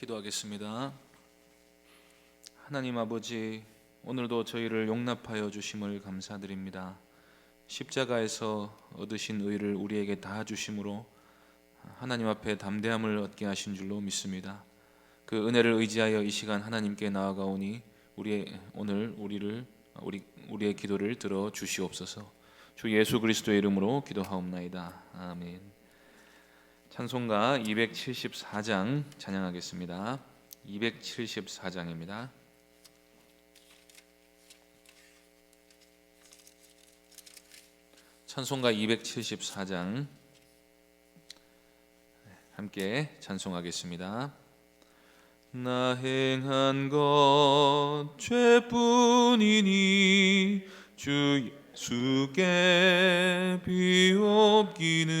기도하겠습니다. 하나님 아버지, 오늘도 저희를 용납하여 주심을 감사드립니다. 십자가에서 얻으신 의를 우리에게 다 주심으로 하나님 앞에 담대함을 얻게 하신 줄로 믿습니다. 그 은혜를 의지하여 이 시간 하나님께 나아가오니 우리 오늘 우리를 우리 우리의 기도를 들어 주시옵소서. 주 예수 그리스도의 이름으로 기도하옵나이다. 아멘. 찬송가 274장 찬양하겠습니다. 274장입니다. 찬송가 274장 함께 찬송하겠습니다. 나 행한 것 죄뿐이니 주 예수께 비옵기는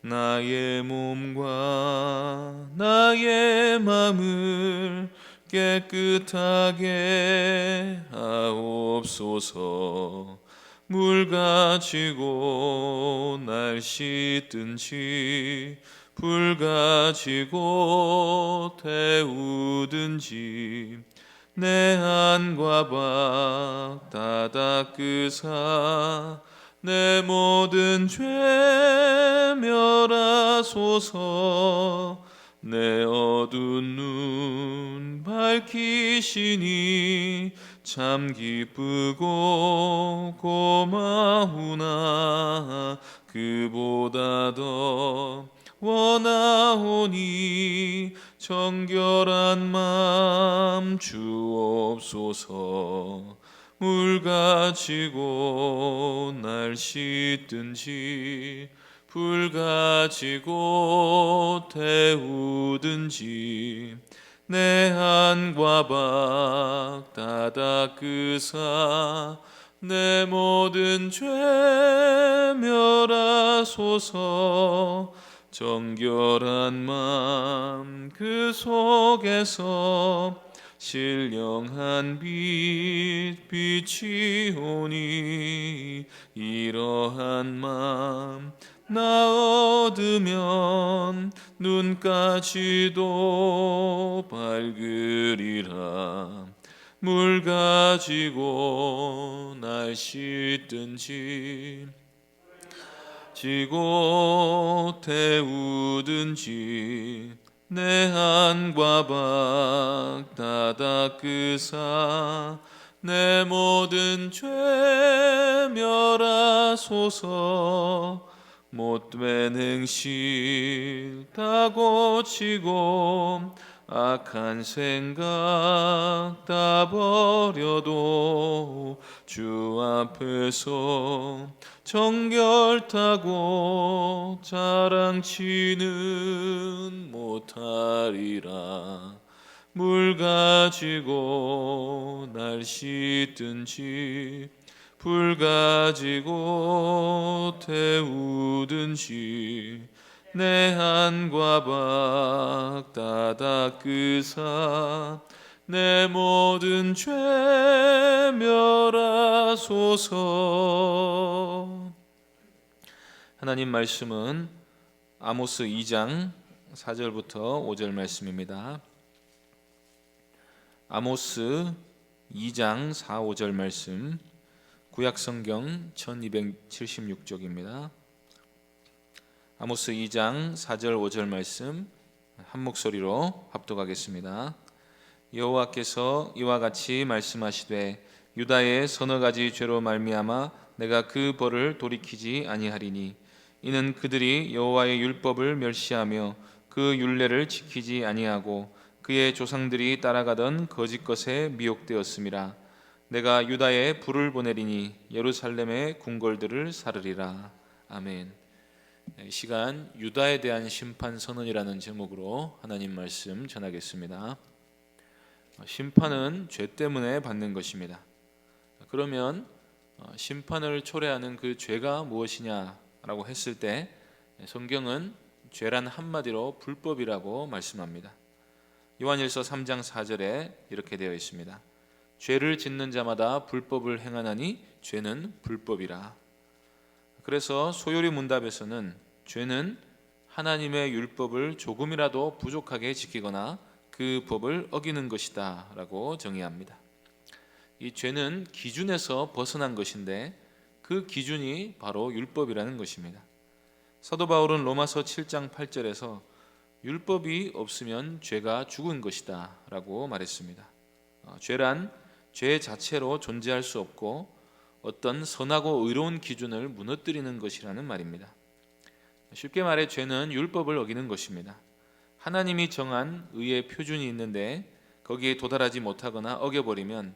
나의 몸과 나의 마음을 깨끗하게 하옵소서. 물 가지고 날 씻든지 불 가지고 태우든지 내 안과 박다 닦으사 내 모든 죄 멸하소서. 내 어두운 눈 밝히시니 참 기쁘고 고마우나. 그보다 더 원하오니 정결한 마음 주옵소서 물 가지고 날 씻든지 불 가지고 태우든지 내 안과 박다 닦으사 내 모든 죄 멸하소서. 정결한 마음 그 속에서 신령한 빛 빛이 오니 이러한 마음 나 얻으면 눈까지도 밝으리라. 물 가지고 날 씻든지 지고 태우든지 내 안과 박다 닦으사 내 모든 죄 멸하소서 못된 행실 다 고치고 악한 생각 다 버려도 주 앞에서 정결타고 자랑치는 못하리라. 물 가지고 날 씻든지 불 가지고 태우든지 내 한과 박다 닦으사 내 모든 죄 멸하소서 하나님 말씀은 아모스 2장 4절부터 5절 말씀입니다. 아모스 2장 4, 5절 말씀 구약 성경 1276쪽입니다. 아모스 2장 4절 5절 말씀 한 목소리로 합독하겠습니다. 여호와께서 이와 같이 말씀하시되 유다의 서너 가지 죄로 말미암아 내가 그 벌을 돌이키지 아니하리니 이는 그들이 여호와의 율법을 멸시하며 그 율례를 지키지 아니하고 그의 조상들이 따라가던 거짓 것에 미혹되었음이라 내가 유다에 불을 보내리니 예루살렘의 궁궐들을 사르리라 아멘. 이 시간 유다에 대한 심판 선언이라는 제목으로 하나님 말씀 전하겠습니다. 심판은 죄 때문에 받는 것입니다. 그러면 어, 심판을 초래하는 그 죄가 무엇이냐라고 했을 때 성경은 죄란 한마디로 불법이라고 말씀합니다. 요한일서 3장 4절에 이렇게 되어 있습니다. 죄를 짓는 자마다 불법을 행하나니 죄는 불법이라. 그래서 소요리 문답에서는 죄는 하나님의 율법을 조금이라도 부족하게 지키거나 그 법을 어기는 것이다 라고 정의합니다. 이 죄는 기준에서 벗어난 것인데 그 기준이 바로 율법이라는 것입니다. 사도 바울은 로마서 7장 8절에서 율법이 없으면 죄가 죽은 것이다 라고 말했습니다. 어, 죄란 죄 자체로 존재할 수 없고 어떤 선하고 의로운 기준을 무너뜨리는 것이라는 말입니다. 쉽게 말해 죄는 율법을 어기는 것입니다. 하나님이 정한 의의 표준이 있는데 거기에 도달하지 못하거나 어겨버리면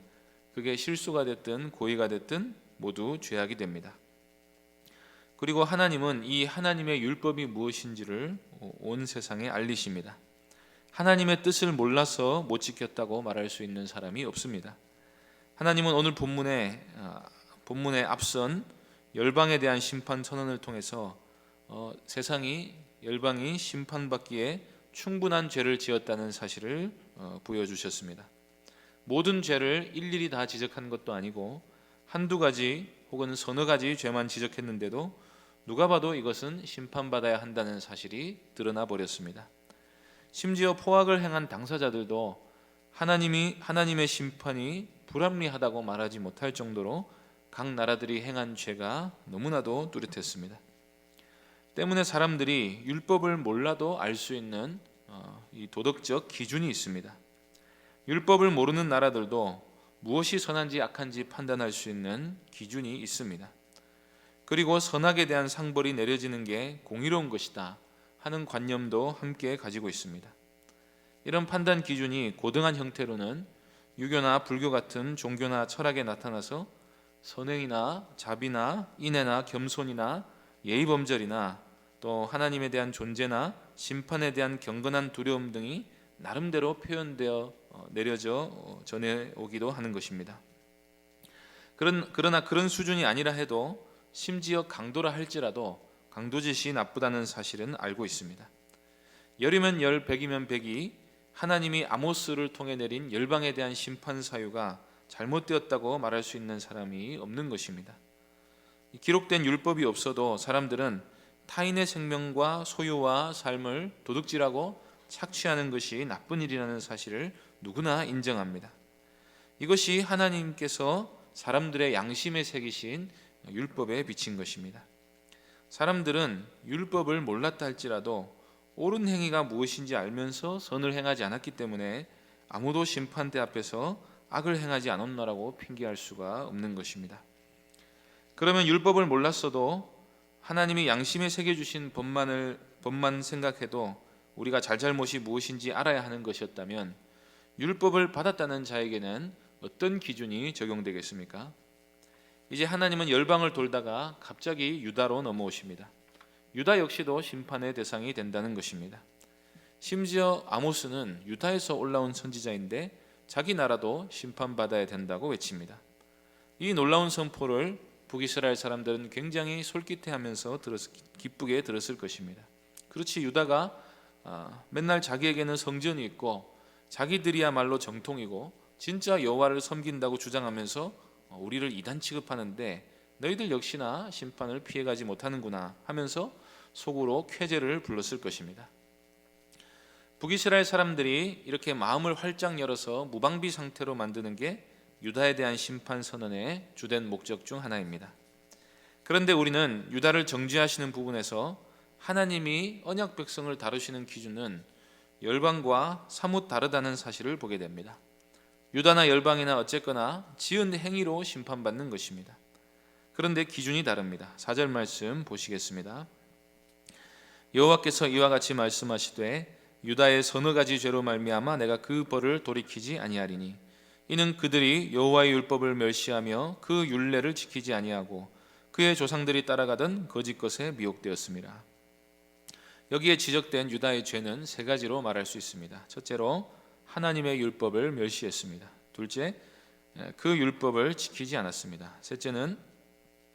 그게 실수가 됐든 고의가 됐든 모두 죄악이 됩니다. 그리고 하나님은 이 하나님의 율법이 무엇인지를 온 세상에 알리십니다. 하나님의 뜻을 몰라서 못 지켰다고 말할 수 있는 사람이 없습니다. 하나님은 오늘 본문에 아, 본문에 앞선 열방에 대한 심판 선언을 통해서 어, 세상이 열방이 심판받기에 충분한 죄를 지었다는 사실을 어, 보여주셨습니다. 모든 죄를 일일이 다 지적한 것도 아니고 한두 가지 혹은 서너 가지 죄만 지적했는데도 누가 봐도 이것은 심판받아야 한다는 사실이 드러나 버렸습니다. 심지어 포악을 행한 당사자들도 하나님이 하나님의 심판이 불합리하다고 말하지 못할 정도로 각 나라들이 행한 죄가 너무나도 뚜렷했습니다. 때문에 사람들이 율법을 몰라도 알 수 있는 어, 이 도덕적 기준이 있습니다. 율법을 모르는 나라들도 무엇이 선한지 악한지 판단할 수 있는 기준이 있습니다. 그리고 선악에 대한 상벌이 내려지는 게 공의로운 것이다 하는 관념도 함께 가지고 있습니다. 이런 판단 기준이 고등한 형태로는 유교나 불교 같은 종교나 철학에 나타나서 선행이나 자비나 인애나 겸손이나 예의범절이나 또 하나님에 대한 존재나 심판에 대한 경건한 두려움 등이 나름대로 표현되어 어, 내려져 어, 전해오기도 하는 것입니다. 그런, 그러나 그런 수준이 아니라 해도 심지어 강도라 할지라도 강도짓이 나쁘다는 사실은 알고 있습니다. 열이면 열, 백이면 백이 하나님이 아모스를 통해 내린 열방에 대한 심판 사유가 잘못되었다고 말할 수 있는 사람이 없는 것입니다. 기록된 율법이 없어도 사람들은 타인의 생명과 소유와 삶을 도둑질하고 착취하는 것이 나쁜 일이라는 사실을 누구나 인정합니다. 이것이 하나님께서 사람들의 양심에 새기신 율법에 비친 것입니다. 사람들은 율법을 몰랐다 할지라도 옳은 행위가 무엇인지 알면서 선을 행하지 않았기 때문에 아무도 심판대 앞에서 악을 행하지 않았나라고 핑계할 수가 없는 것입니다. 그러면 율법을 몰랐어도 하나님이 양심에 새겨 주신 법만을 법만 생각해도 우리가 잘잘못이 무엇인지 알아야 하는 것이었다면 율법을 받았다는 자에게는 어떤 기준이 적용되겠습니까? 이제 하나님은 열방을 돌다가 갑자기 유다로 넘어오십니다. 유다 역시도 심판의 대상이 된다는 것입니다. 심지어 아모스는 유다에서 올라온 선지자인데 자기 나라도 심판받아야 된다고 외칩니다. 이 놀라운 선포를 북이스라엘 사람들은 굉장히 솔깃해하면서 기쁘게 들었을 것입니다. 그렇지 유다가 아, 맨날 자기에게는 성전이 있고 자기들이야말로 정통이고 진짜 여호와를 섬긴다고 주장하면서 어, 우리를 이단 취급하는데 너희들 역시나 심판을 피해가지 못하는구나 하면서 속으로 쾌재를 불렀을 것입니다. 북이스라엘 사람들이 이렇게 마음을 활짝 열어서 무방비 상태로 만드는 게 유다에 대한 심판 선언의 주된 목적 중 하나입니다. 그런데 우리는 유다를 정죄하시는 부분에서 하나님이 언약 백성을 다루시는 기준은 열방과 사뭇 다르다는 사실을 보게 됩니다. 유다나 열방이나 어쨌거나 지은 행위로 심판받는 것입니다. 그런데 기준이 다릅니다. 4절 말씀 보시겠습니다. 여호와께서 이와 같이 말씀하시되 유다의 서너 가지 죄로 말미암아 내가 그 벌을 돌이키지 아니하리니 이는 그들이 여호와의 율법을 멸시하며 그 율례를 지키지 아니하고 그의 조상들이 따라가던 거짓 것에 미혹되었습니다. 여기에 지적된 유다의 죄는 세 가지로 말할 수 있습니다. 첫째로 하나님의 율법을 멸시했습니다. 둘째, 그 율법을 지키지 않았습니다. 셋째는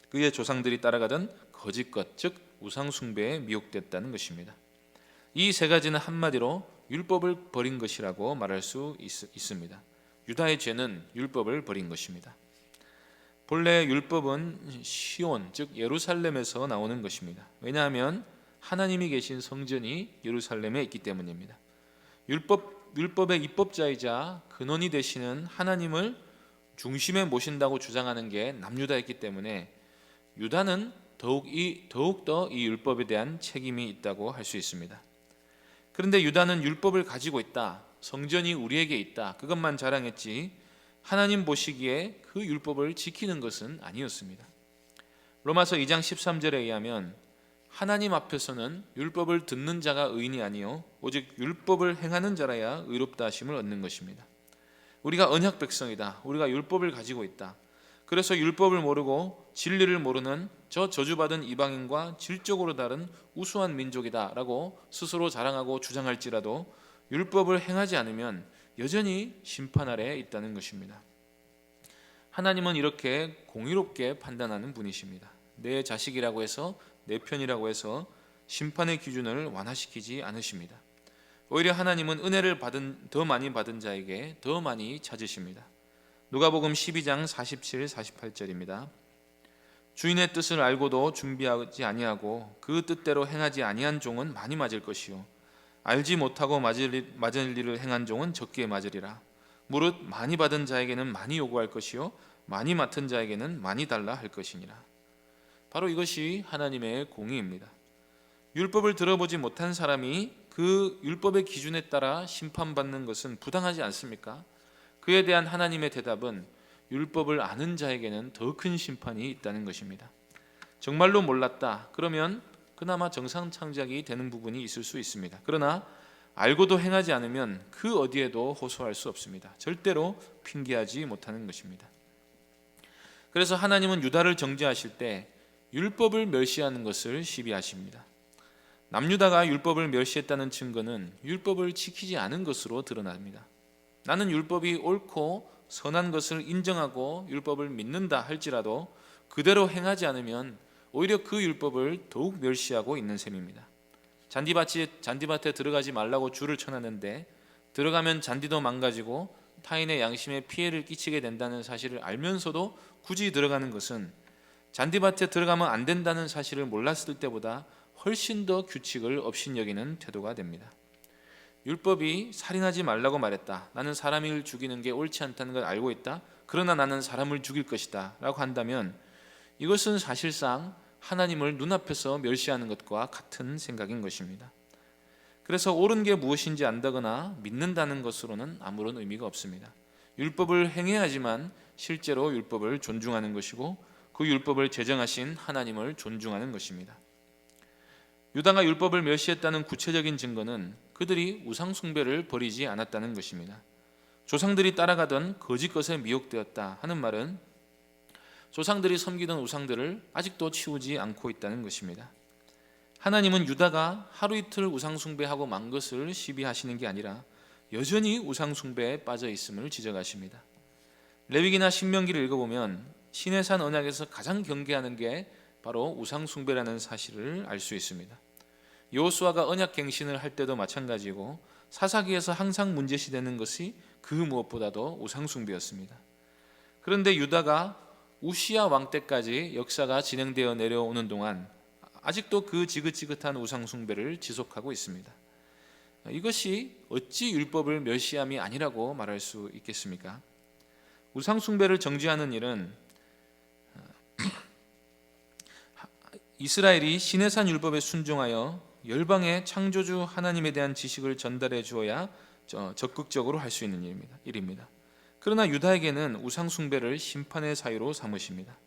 그의 조상들이 따라가던 거짓 것, 즉 우상 숭배에 미혹됐다는 것입니다. 이 세 가지는 한마디로 율법을 버린 것이라고 말할 수 있, 습니다 유다의 죄는 율법을 버린 것입니다. 본래 율법은 시온 즉 예루살렘에서 나오는 것입니다. 왜냐하면 하나님이 계신 성전이 예루살렘에 있기 때문입니다. 율법 율법의 입법자이자 근원이 되시는 하나님을 중심에 모신다고 주장하는 게 남유다였기 때문에 유다는 더욱 이 더욱 더 이 율법에 대한 책임이 있다고 할 수 있습니다. 그런데 유다는 율법을 가지고 있다. 성전이 우리에게 있다. 그것만 자랑했지 하나님 보시기에 그 율법을 지키는 것은 아니었습니다. 로마서 2장 13절에 의하면 하나님 앞에서는 율법을 듣는 자가 의인이 아니요 오직 율법을 행하는 자라야 의롭다 하심을 얻는 것입니다. 우리가 언약 백성이다. 우리가 율법을 가지고 있다. 그래서 율법을 모르고 진리를 모르는 저 저주받은 이방인과 질적으로 다른 우수한 민족이다라고 스스로 자랑하고 주장할지라도 율법을 행하지 않으면 여전히 심판 아래에 있다는 것입니다. 하나님은 이렇게 공의롭게 판단하는 분이십니다. 내 자식이라고 해서 내 편이라고 해서 심판의 기준을 완화시키지 않으십니다. 오히려 하나님은 은혜를 받은 더 많이 받은 자에게 더 많이 찾으십니다. 누가복음 12장 47, 48절입니다. 주인의 뜻을 알고도 준비하지 아니하고 그 뜻대로 행하지 아니한 종은 많이 맞을 것이요 알지 못하고 맞을, 일, 맞을 일을 행한 종은 적게 맞으리라. 무릇 많이 받은 자에게는 많이 요구할 것이요 많이 맡은 자에게는 많이 달라 할 것이니라. 바로 이것이 하나님의 공의입니다. 율법을 들어보지 못한 사람이 그 율법의 기준에 따라 심판받는 것은 부당하지 않습니까? 그에 대한 하나님의 대답은 율법을 아는 자에게는 더 큰 심판이 있다는 것입니다. 정말로 몰랐다. 그러면 그나마 정상 창작이 되는 부분이 있을 수 있습니다. 그러나 알고도 행하지 않으면 그 어디에도 호소할 수 없습니다. 절대로 핑계하지 못하는 것입니다. 그래서 하나님은 유다를 정죄하실 때 율법을 멸시하는 것을 시비하십니다. 남유다가 율법을 멸시했다는 증거는 율법을 지키지 않은 것으로 드러납니다. 나는 율법이 옳고 선한 것을 인정하고 율법을 믿는다 할지라도 그대로 행하지 않으면 오히려 그 율법을 더욱 멸시하고 있는 셈입니다. 잔디밭이 잔디밭에 들어가지 말라고 줄을 쳐놨는데 들어가면 잔디도 망가지고 타인의 양심에 피해를 끼치게 된다는 사실을 알면서도 굳이 들어가는 것은 잔디밭에 들어가면 안 된다는 사실을 몰랐을 때보다 훨씬 더 규칙을 업신여기는 태도가 됩니다. 율법이 살인하지 말라고 말했다. 나는 사람을 죽이는 게 옳지 않다는 걸 알고 있다. 그러나 나는 사람을 죽일 것이다 라고 한다면 이것은 사실상 하나님을 눈앞에서 멸시하는 것과 같은 생각인 것입니다. 그래서 옳은 게 무엇인지 안다거나 믿는다는 것으로는 아무런 의미가 없습니다. 율법을 행해야지만 실제로 율법을 존중하는 것이고 그 율법을 제정하신 하나님을 존중하는 것입니다. 유다가 율법을 멸시했다는 구체적인 증거는 그들이 우상 숭배를 버리지 않았다는 것입니다. 조상들이 따라가던 거짓 것에 미혹되었다 하는 말은 조상들이 섬기던 우상들을 아직도 치우지 않고 있다는 것입니다. 하나님은 유다가 하루 이틀 우상 숭배하고 만 것을 시비하시는 게 아니라 여전히 우상 숭배에 빠져 있음을 지적하십니다. 레위기나 신명기를 읽어보면 신의 산 언약에서 가장 경계하는 게 바로 우상 숭배라는 사실을 알 수 있습니다. 여호수아가 언약 갱신을 할 때도 마찬가지고 사사기에서 항상 문제시 되는 것이 그 무엇보다도 우상 숭배였습니다. 그런데 유다가 우시아 왕 때까지 역사가 진행되어 내려오는 동안 아직도 그 지긋지긋한 우상 숭배를 지속하고 있습니다. 이것이 어찌 율법을 멸시함이 아니라고 말할 수 있겠습니까? 우상 숭배를 정지하는 일은 이스라엘이 시내산 율법에 순종하여 열방의 창조주 하나님에 대한 지식을 전달해 주어야 적극적으로 할 수 있는 일입니다. 일입니다. 그러나 유다에게는 우상 숭배를 심판의 사유로 삼으십니다.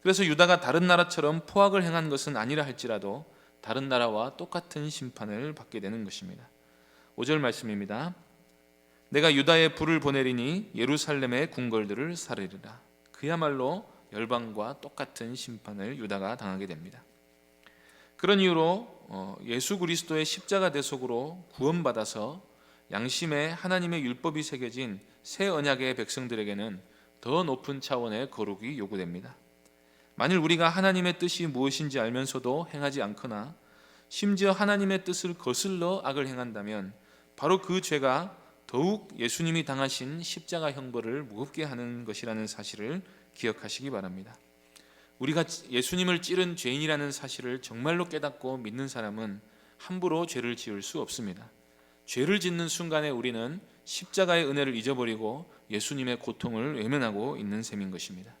그래서 유다가 다른 나라처럼 포악을 행한 것은 아니라 할지라도 다른 나라와 똑같은 심판을 받게 되는 것입니다. 5절 말씀입니다. 내가 유다에 불을 보내리니 예루살렘의 궁궐들을 사르리라. 그야말로 열방과 똑같은 심판을 유다가 당하게 됩니다. 그런 이유로 어, 예수 그리스도의 십자가 대속으로 구원받아서 양심에 하나님의 율법이 새겨진 새 언약의 백성들에게는 더 높은 차원의 거룩이 요구됩니다. 만일 우리가 하나님의 뜻이 무엇인지 알면서도 행하지 않거나 심지어 하나님의 뜻을 거슬러 악을 행한다면 바로 그 죄가 더욱 예수님이 당하신 십자가 형벌을 무겁게 하는 것이라는 사실을 기억하시기 바랍니다. 우리가 예수님을 찌른 죄인이라는 사실을 정말로 깨닫고 믿는 사람은 함부로 죄를 지을 수 없습니다. 죄를 짓는 순간에 우리는 십자가의 은혜를 잊어버리고 예수님의 고통을 외면하고 있는 셈인 것입니다.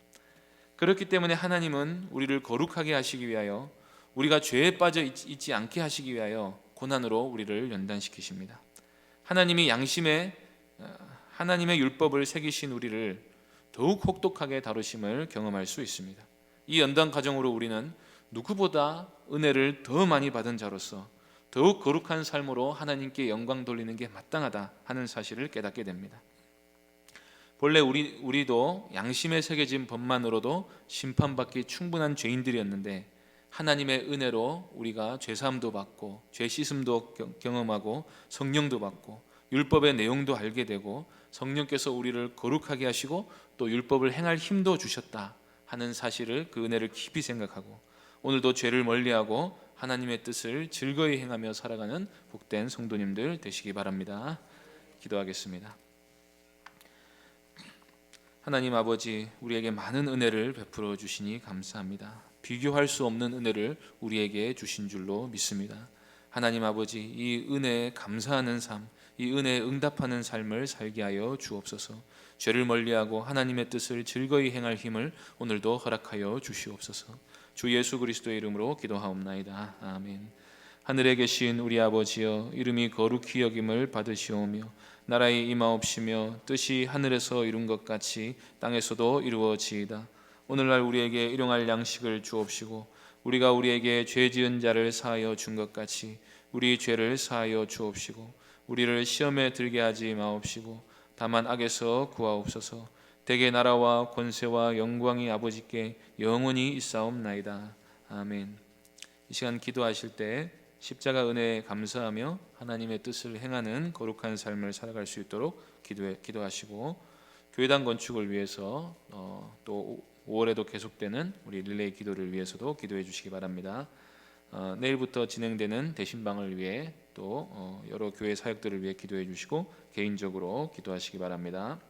그렇기 때문에 하나님은 우리를 거룩하게 하시기 위하여 우리가 죄에 빠져 있- 있지 않게 하시기 위하여 고난으로 우리를 연단시키십니다. 하나님이 양심에 어, 하나님의 율법을 새기신 우리를 더욱 혹독하게 다루심을 경험할 수 있습니다. 이 연단 과정으로 우리는 누구보다 은혜를 더 많이 받은 자로서 더욱 거룩한 삶으로 하나님께 영광 돌리는 게 마땅하다 하는 사실을 깨닫게 됩니다. 본래 우리 우리도 양심에 새겨진 법만으로도 심판받기 충분한 죄인들이었는데 하나님의 은혜로 우리가 죄 사함도 받고 죄 씻음도 경- 경험하고 성령도 받고 율법의 내용도 알게 되고 성령께서 우리를 거룩하게 하시고 또 율법을 행할 힘도 주셨다 하는 사실을 그 은혜를 깊이 생각하고 오늘도 죄를 멀리하고 하나님의 뜻을 즐거이 행하며 살아가는 복된 성도님들 되시기 바랍니다. 기도하겠습니다. 하나님 아버지 우리에게 많은 은혜를 베풀어 주시니 감사합니다. 비교할 수 없는 은혜를 우리에게 주신 줄로 믿습니다. 하나님 아버지 이 은혜에 감사하는 삶, 이 은혜에 응답하는 삶을 살게 하여 주옵소서. 죄를 멀리하고 하나님의 뜻을 즐거이 행할 힘을 오늘도 허락하여 주시옵소서. 주 예수 그리스도의 이름으로 기도하옵나이다. 아멘. 하늘에 계신 우리 아버지여 이름이 거룩히 여김을 받으시오며 나라의 임하옵시며 뜻이 하늘에서 이룬 것 같이 땅에서도 이루어지이다. 오늘날 우리에게 일용할 양식을 주옵시고 우리가 우리에게 죄 지은 자를 사하여 준 것 같이 우리 죄를 사하여 주옵시고 우리를 시험에 들게 하지 마옵시고 다만 악에서 구하옵소서. 대개 나라와 권세와 영광이 아버지께 영원히 있사옵나이다. 아멘. 이 시간 기도하실 때 십자가 은혜에 감사하며 하나님의 뜻을 행하는 거룩한 삶을 살아갈 수 있도록 기도해, 기도하시고 교회당 건축을 위해서 어, 또 5월에도 계속되는 우리 릴레이 기도를 위해서도 기도해 주시기 바랍니다. 어, 내일부터 진행되는 대신방을 위해 또 어, 여러 교회 사역들을 위해 기도해 주시고 개인적으로 기도하시기 바랍니다.